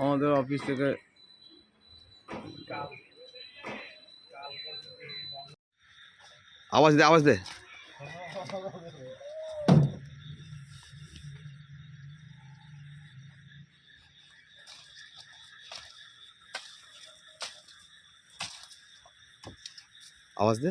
আমাদের অফিস থেকে আওয়াজ দে আওয়াজ দে আওয়াজ দে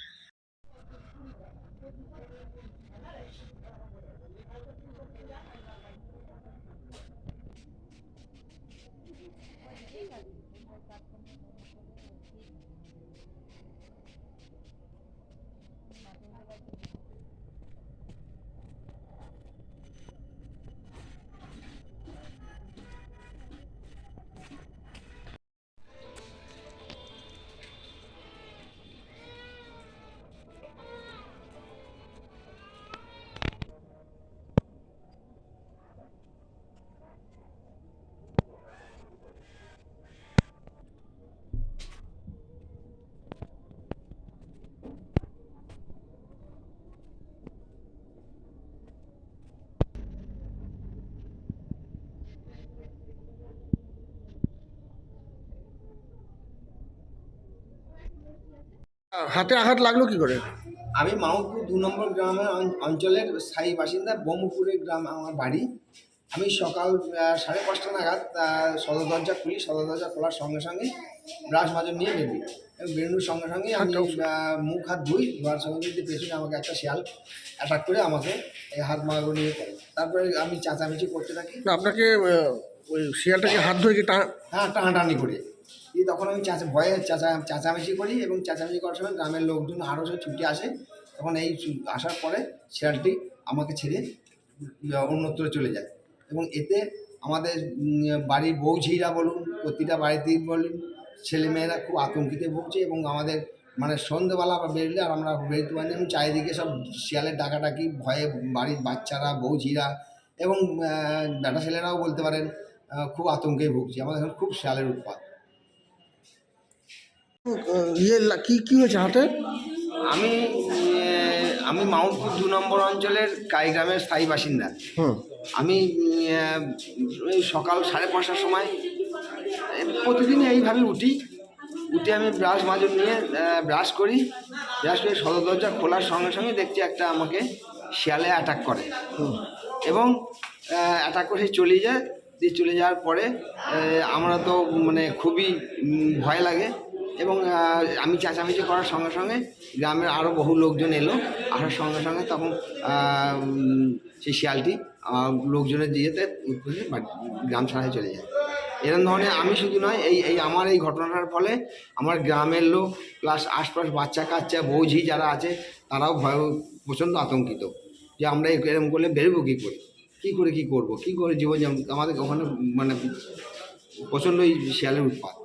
হাতে আঘাত লাগল কি করে? আমি মাউপুর দু নম্বর গ্রামের অঞ্চলের স্থায়ী বাসিন্দা ব্রহ্মপুরের গ্রাম আমার বাড়ি। আমি সকাল সাড়ে পাঁচটা নাগাদ সদর দরজা খুলি সদর দরজা খোলার সঙ্গে সঙ্গে ব্রাশ মাজন নিয়ে বেরি বেরোনোর সঙ্গে সঙ্গে আমি মুখ হাত ধুই ধোয়ার সঙ্গে যদি পেছনে আমাকে একটা শিয়াল অ্যাটাক করে আমাকে এই হাত মাগো নিয়ে তারপরে আমি চাঁচামেচি করতে থাকি। আপনাকে ওই শিয়ালটাকে হাত ধরে হ্যাঁ টানাটানি করে। দিয়ে তখন আমি চাঁচা, ভয়ে চাঁচা, চাঁচামেচি করি এবং চাঁচামেচি করার সময় গ্রামের লোকজন আরও সব ছুটি আসে। তখন এই আসার পরে শিয়ালটি আমাকে ছেড়ে অন্যত্র চলে যায়। এবং এতে আমাদের বাড়ির বউ ঝিরা বলুন, প্রতিটা বাড়িতেই বলুন, ছেলেমেয়েরা খুব আতঙ্কিতে ভুগছে এবং আমাদের মানে সন্ধ্যেবেলা আবার বেরোলে আর আমরা বেরোতে পারিনি এবং চারিদিকে সব শিয়ালের ডাকাডাকি, ভয়ে বাড়ির বাচ্চারা, বউ ঝিরা এবং বেটা ছেলেরাও বলতে পারেন খুব আতঙ্কে ভুগছে। আমাদের এখন খুব শিয়ালের উৎপাদ ইয়ে কি কি হয়েছে হাতে? আমি আমি মাউন্টপুর দু নম্বর অঞ্চলের কাইগ্রামের স্থায়ী বাসিন্দা। আমি ওই সকাল সাড়ে পাঁচটার সময় প্রতিদিন এইভাবে উঠি। উঠে আমি ব্রাশ মাজন নিয়ে ব্রাশ করি। ব্রাশ করে সদর দরজা খোলার সঙ্গে সঙ্গে দেখছি একটা আমাকে শিয়ালে অ্যাটাক করে। এবং অ্যাটাক করে চলে যায়। দিয়ে চলে যাওয়ার পরে আমরা তো মানে খুবই ভয় লাগে। এবং আমি চেঁচামেচি করার সঙ্গে সঙ্গে গ্রামের আরও বহু লোকজন এলো। আসার সঙ্গে সঙ্গে তখন সেই শিয়ালটি লোকজনের যেতে গ্রাম ছাড়াই চলে যায়। এরম ধরনের আমি শুধু নয়, এই এই আমার এই ঘটনাটার ফলে আমার গ্রামের লোক প্লাস আশপাশ বাচ্চা কাচ্চা, বৌঝি যারা আছে, তারাও ভয়, প্রচণ্ড আতঙ্কিত। যে আমরা এরকম করলে বেরোবো কী করে? কী করে কী করব? কী করে জীবন আমাদের ওখানে মানে প্রচণ্ড শিয়ালের উৎপাত।